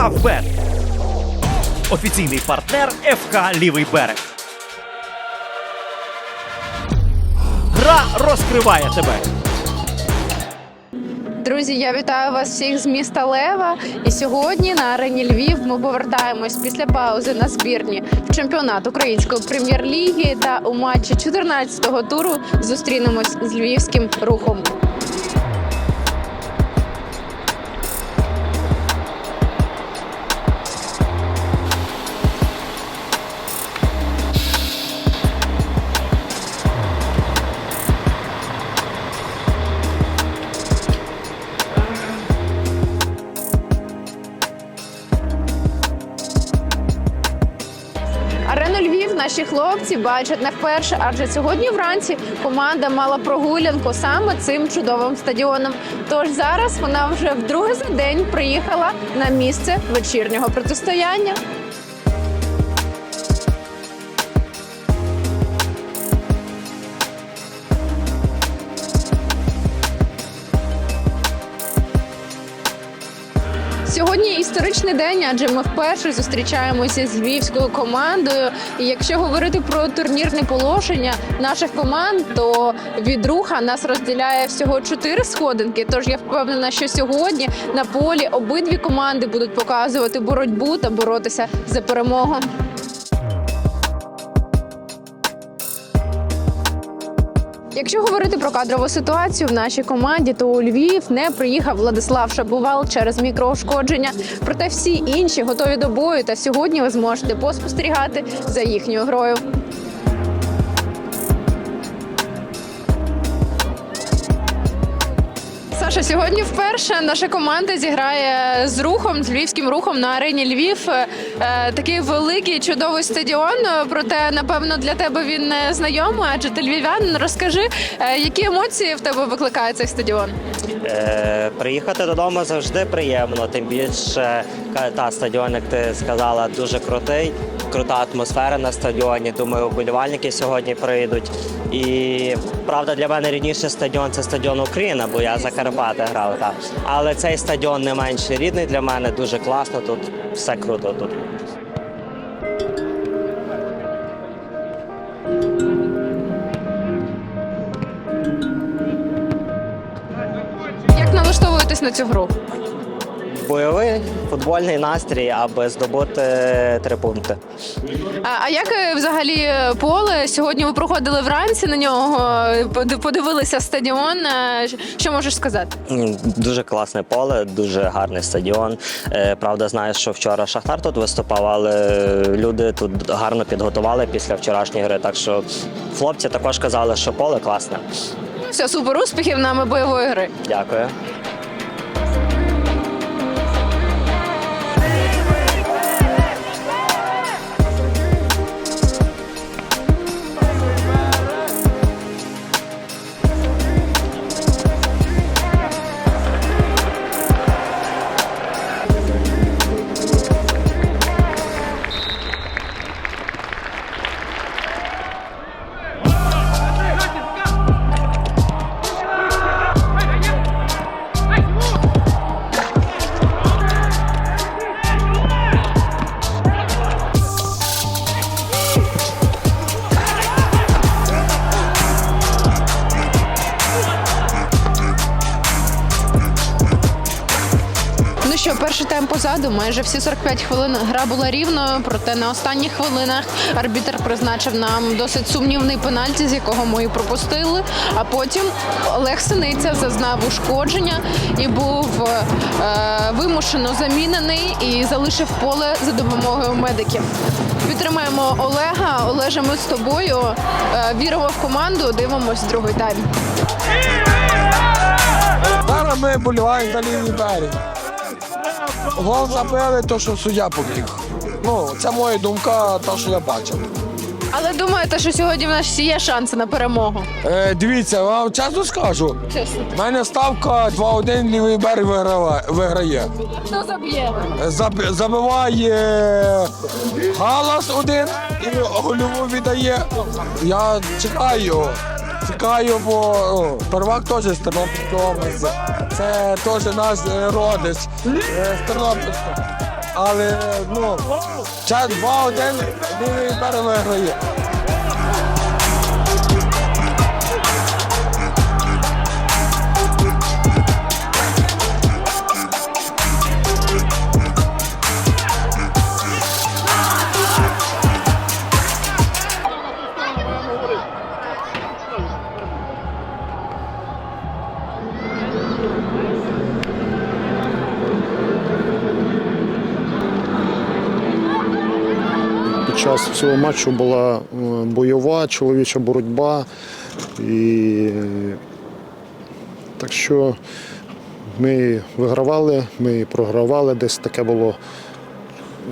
Фавбет. Офіційний партнер ФК Лівий берег. Гра розкриває тебе. Друзі, я вітаю вас всіх з міста Лева. І сьогодні на арені Львів ми повертаємось після паузи на збірні в чемпіонат української прем'єр-ліги та у матчі 14-го туру зустрінемось з львівським рухом. Наші хлопці бачать не вперше, адже сьогодні вранці команда мала прогулянку саме цим чудовим стадіоном. Тож зараз вона вже вдруге за день приїхала на місце вечірнього протистояння. Сьогодні історичний день, адже ми вперше зустрічаємося з львівською командою. І якщо говорити про турнірне положення наших команд, то від руха нас розділяє всього чотири сходинки. Тож я впевнена, що сьогодні на полі обидві команди будуть показувати боротьбу та боротися за перемогу. Якщо говорити про кадрову ситуацію в нашій команді, то у Львів не приїхав Владислав Шабувал через мікроушкодження. Проте всі інші готові до бою. Та сьогодні ви зможете поспостерігати за їхньою грою. Саша, сьогодні вперше наша команда зіграє з рухом, з львівським рухом на арені Львів. Е, такий великий чудовий стадіон. Проте, напевно, для тебе він не знайомий, адже ти львів'янин. Розкажи, е, які емоції в тебе викликає цей стадіон? Е, приїхати додому завжди приємно. Тим більше та стадіон, як ти сказала, дуже крутий. Крута атмосфера на стадіоні. Думаю, вболівальники сьогодні прийдуть. І правда, для мене рідніший стадіон це стадіон Україна, бо я за Карпати грав. там. Але цей стадіон не менш рідний для мене, дуже класно. Тут все круто. Тут Як налаштовуєтесь на цю гру? Бойовий футбольний настрій, аби здобути три пункти. А, а як е, взагалі е, поле? Сьогодні ви проходили вранці на нього, е, подивилися стадіон. Що можеш сказати? Дуже класне поле, дуже гарний стадіон. Правда, знаю, що вчора Шахтар тут виступав, але люди тут гарно підготували після вчорашньої гри. Так що хлопці також казали, що поле класне. Все, супер успіхів нам і бойової гри. Дякую. Перший тайм позаду, майже всі 45 хвилин гра була рівною, проте на останніх хвилинах арбітр призначив нам досить сумнівний пенальті, з якого ми і пропустили. А потім Олег Синиця зазнав ушкодження і був е, вимушено замінений і залишив поле за допомогою медиків. Підтримаємо Олега. Олеже, ми з тобою е, віримо в команду. Дивимось другий тайм. Зараз ми боліваємо за лівий берег. Гол забили, то що суддя побіг. Ну, це моя думка, та що я бачив. Але думаєте, що сьогодні в нас є шанси на перемогу? Е, дивіться, вам чесно скажу. Чесно. У мене ставка 2-1 лівий берег виграва- виграє. Хто заб'є? Заб- забиває галас один і гольову віддає. Я чекаю. Чекаю, бо о, первак теж з Тернопільської області. Це теж наш е, родич е, з Тернопільська. але ну, час 2-1 лівий берег виграє. Під час цього матчу була е, бойова чоловіча боротьба. І так що ми вигравали, ми програвали, десь таке було.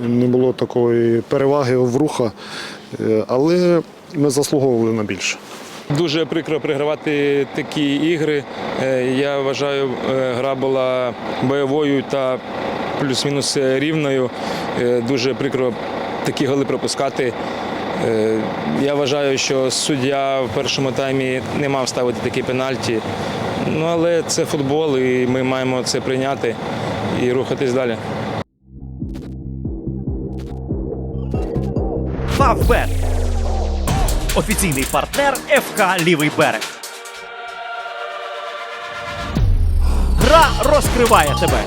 Не було такої переваги в руха, Е, але ми заслуговували на більше. Дуже прикро пригравати такі ігри. Е, Я вважаю, е, гра була бойовою та плюс-мінус рівною. Е, Дуже прикро такі голи пропускати. Е, Я вважаю, що суддя в першому таймі не мав ставити такі пенальті. Ну, але це футбол, і ми маємо це прийняти і рухатись далі. Фавбет. Офіційний партнер ФК Лівий берег. Гра розкриває тебе.